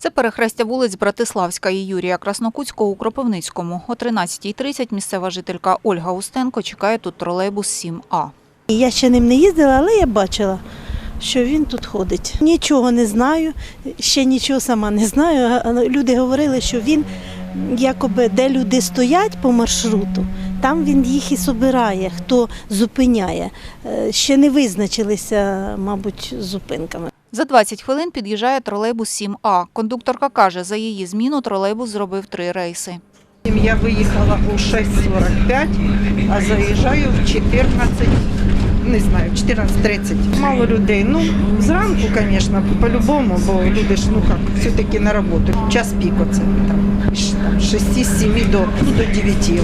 Це перехрестя вулиць Братиславська і Юрія Краснокутського у Кропивницькому. О 13.30 місцева жителька Ольга Устенко чекає тут тролейбус 7А. Я ще ним не їздила, але я бачила, що він тут ходить. Нічого не знаю, ще нічого сама не знаю. Люди говорили, що він якоби де люди стоять по маршруту, там він їх і собирає, хто зупиняє. Е, Ще не визначилися, мабуть, зупинками. За 20 хвилин під'їжджає тролейбус 7А. Кондукторка каже, за її зміну тролейбус зробив три рейси. Я виїхала у 6.45, а заїжджаю в 14, не знаю, в 14.30. Мало людей. Ну, зранку, звісно, по-любому, бо люди ж ну як, все-таки на роботу. Час пік оце там, там, 6-7 до, ну, до 9.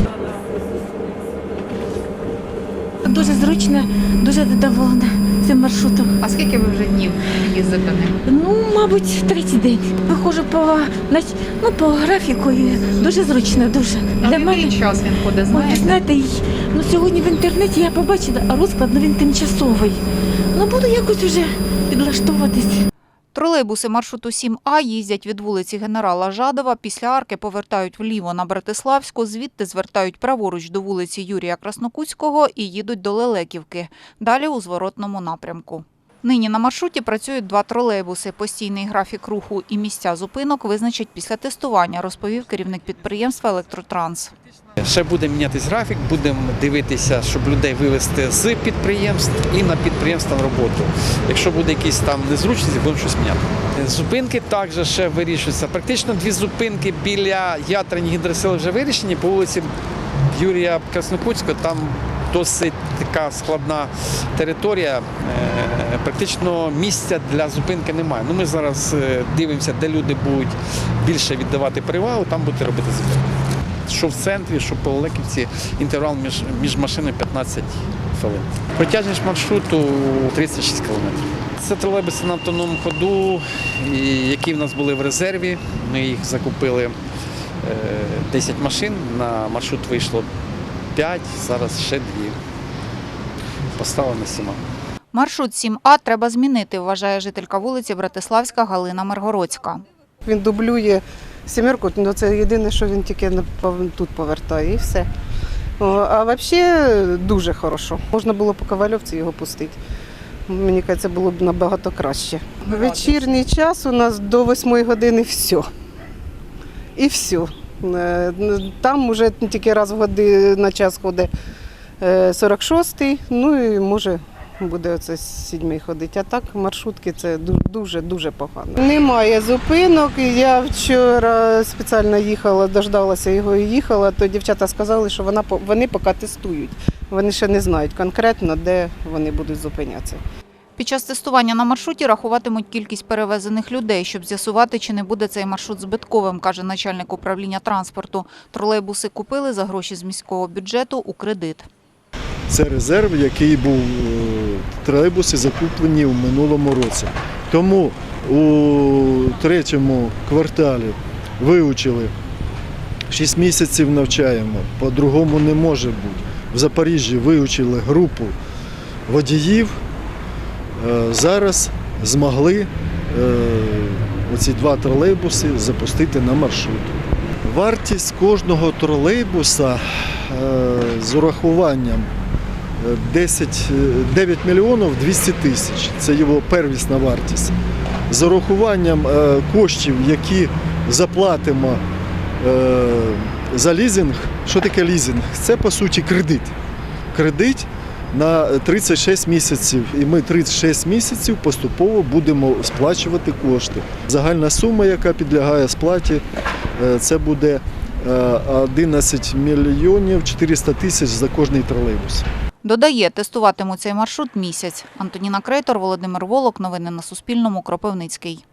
Дуже зручно, дуже задоволена маршрутом. А скільки ви вже днів їздите ним? Ну, мабуть, третій день. Виходжу по, ну, по графіку і дуже зручно, дуже. А Для мене. час він ходить, Ой, ви знаєте? знаєте, ну, сьогодні в інтернеті я побачила, а розклад ну, він тимчасовий. Ну, буду якось вже підлаштовуватись. Тролейбуси маршруту 7А їздять від вулиці генерала Жадова. Після арки повертають вліво на Братиславську, звідти звертають праворуч до вулиці Юрія Краснокутського і їдуть до Лелеківки. Далі у зворотному напрямку. Нині на маршруті працюють два тролейбуси. Постійний графік руху і місця зупинок визначать після тестування, розповів керівник підприємства Електротранс. Ще буде мінятись графік, будемо дивитися, щоб людей вивезти з підприємств і на підприємства на роботу. Якщо буде якісь там незручності, будемо щось міняти. Зупинки також ще вирішуються. Практично дві зупинки біля ятрені гідросили вже вирішені. По вулиці Юрія Краснокутського там досить така складна територія. Е, Практично місця для зупинки немає. Ну, ми зараз е, дивимося, де люди будуть більше віддавати перевагу, там будете робити зупинку що в центрі, що по Олеківці, інтервал між, між машинами 15 хвилин. Протяжність маршруту 36 кілометрів. Це тролейбуси на автономному ходу, які в нас були в резерві. Ми їх закупили е, 10 машин, на маршрут вийшло 5, зараз ще 2. Поставлено 7. Маршрут 7А треба змінити, вважає жителька вулиці Братиславська Галина Маргородська. Він дублює сімерку, ну це єдине, що він тільки тут повертає і все. А взагалі дуже хорошо. Можна було по Ковальовці його пустити. Мені кажеться, було б набагато краще. Вечірній час у нас до 8 години все. І все. Е, Там вже тільки раз в годи на час ходить е, 46-й, ну і може буде оце сідьмий ходити. А так маршрутки це дуже дуже погано. Немає зупинок. Я вчора спеціально їхала, дождалася його і їхала. То дівчата сказали, що вона вони поки тестують. Вони ще не знають конкретно, де вони будуть зупинятися. Під час тестування на маршруті рахуватимуть кількість перевезених людей, щоб з'ясувати, чи не буде цей маршрут збитковим, каже начальник управління транспорту. Тролейбуси купили за гроші з міського бюджету у кредит. Це резерв, який був е, тролейбуси закуплені в минулому році. Тому у третьому кварталі вивчили 6 місяців навчаємо, по-другому не може бути. В Запоріжжі вивчили групу водіїв. Е, Зараз змогли е, оці два тролейбуси запустити на маршрут. Вартість кожного тролейбуса з урахуванням 10, е, 9 мільйонів 200 тисяч. Це його первісна вартість. З урахуванням е, коштів, які заплатимо е, за лізинг. Що таке лізинг? Це по суті кредит. Кредит на 36 місяців. І ми 36 місяців поступово будемо сплачувати кошти. Загальна сума, яка підлягає сплаті, е, це буде е, 11 мільйонів 400 тисяч за кожний тролейбус. Додає, тестуватимуть цей маршрут місяць. Антоніна Крейтор, Володимир Волок. Новини на Суспільному. Кропивницький.